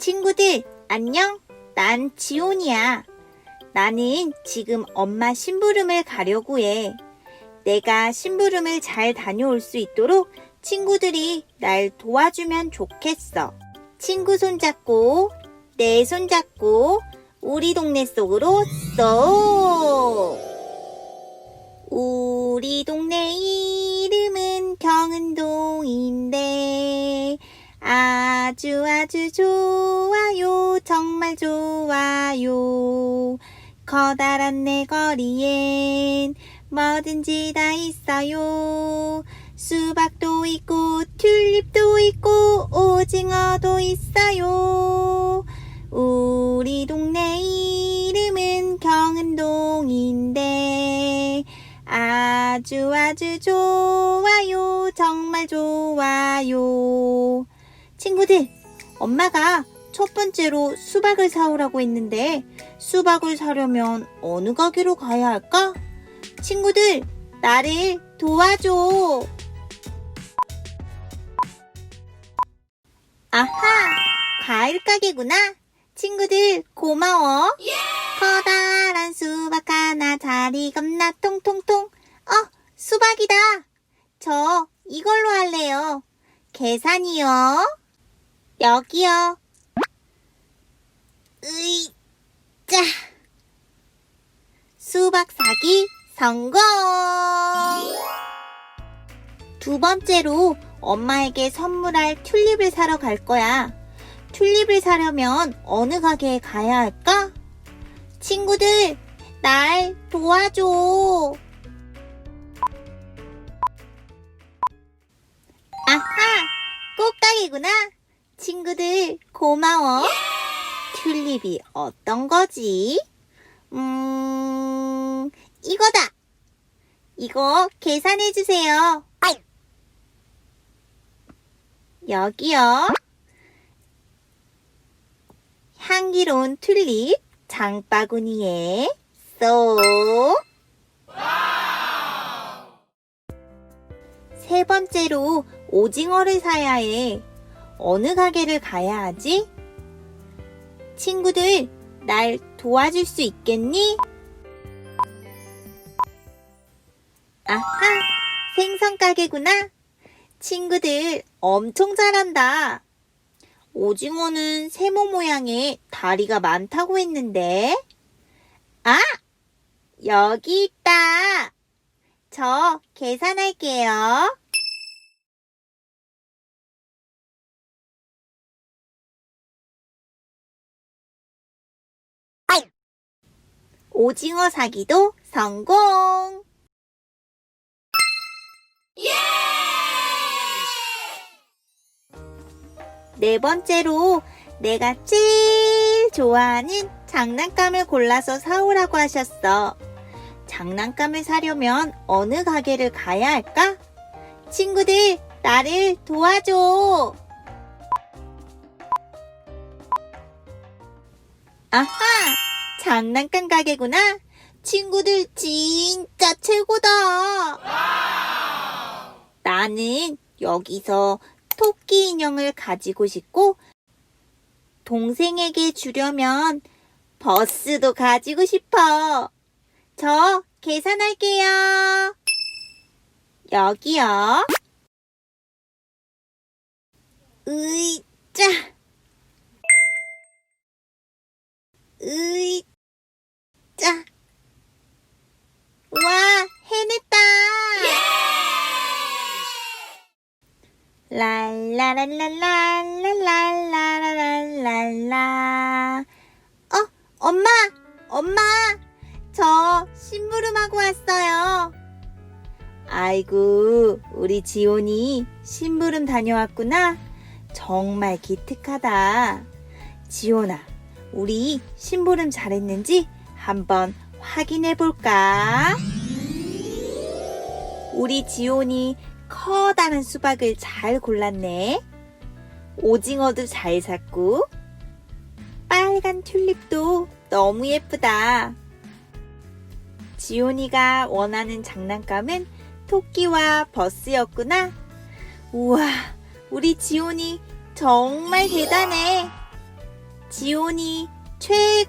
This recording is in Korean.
친구들, 안녕? 난 지온이야. 나는 지금 엄마 심부름을 가려고 해. 내가 심부름을 잘 다녀올 수 있도록 친구들이 날 도와주면 좋겠어. 친구 손잡고, 내 손잡고, 우리 동네 속으로 쏙! 우리 동네 이 아주 아주 좋아요. 정말 좋아요. 커다란 내 거리엔 뭐든지 다 있어요. 수박도 있고, 튤립도 있고, 오징어도 있어요. 우리 동네 이름은 경은동인데, 아주 아주 좋아요. 정말 좋아요. 친구들, 엄마가 첫 번째로 수박을 사오라고 했는데, 수박을 사려면 어느 가게로 가야 할까? 친구들, 나를 도와줘. 아하, 과일 가게구나. 친구들, 고마워. 커다란 수박 하나 자리 겁나 통통통. 어, 수박이다. 저 이걸로 할래요. 계산이요. 여기요. 으이, 짜. 수박 사기 성공! 두 번째로 엄마에게 선물할 튤립을 사러 갈 거야. 튤립을 사려면 어느 가게에 가야 할까? 친구들, 날 도와줘. 아하, 꽃가게구나. 친구들, 고마워. 튤립이 어떤 거지? 음, 이거다. 이거 계산해 주세요. 여기요. 향기로운 튤립 장바구니에 쏙. 세 번째로 오징어를 사야 해. 어느 가게를 가야 하지? 친구들, 날 도와줄 수 있겠니? 아하, 생선 가게구나. 친구들, 엄청 잘한다. 오징어는 세모 모양의 다리가 많다고 했는데. 아! 여기 있다. 저 계산할게요. 오징어 사기도 성공! 네 번째로 내가 제일 좋아하는 장난감을 골라서 사오라고 하셨어. 장난감을 사려면 어느 가게를 가야 할까? 친구들, 나를 도와줘! 아하! 장난감 가게구나! 친구들, 진짜 최고다! 나는 여기서 토끼 인형을 가지고 싶고, 동생에게 주려면 버스도 가지고 싶어. 저 계산할게요. 여기요. 으이, 짜. 으이, 랄라랄라랄라랄라랄라 어? 엄마! 엄마! 저 심부름하고 왔어요. 아이고, 우리 지온이 심부름 다녀왔구나. 정말 기특하다. 지온아, 우리 심부름 잘했는지 한번 확인해 볼까? 우리 지온이 커다란 수박을 잘 골랐네. 오징어도 잘 샀고, 빨간 튤립도 너무 예쁘다. 지온이가 원하는 장난감은 토끼와 버스였구나. 우와, 우리 지온이 정말 대단해. 지온이 최애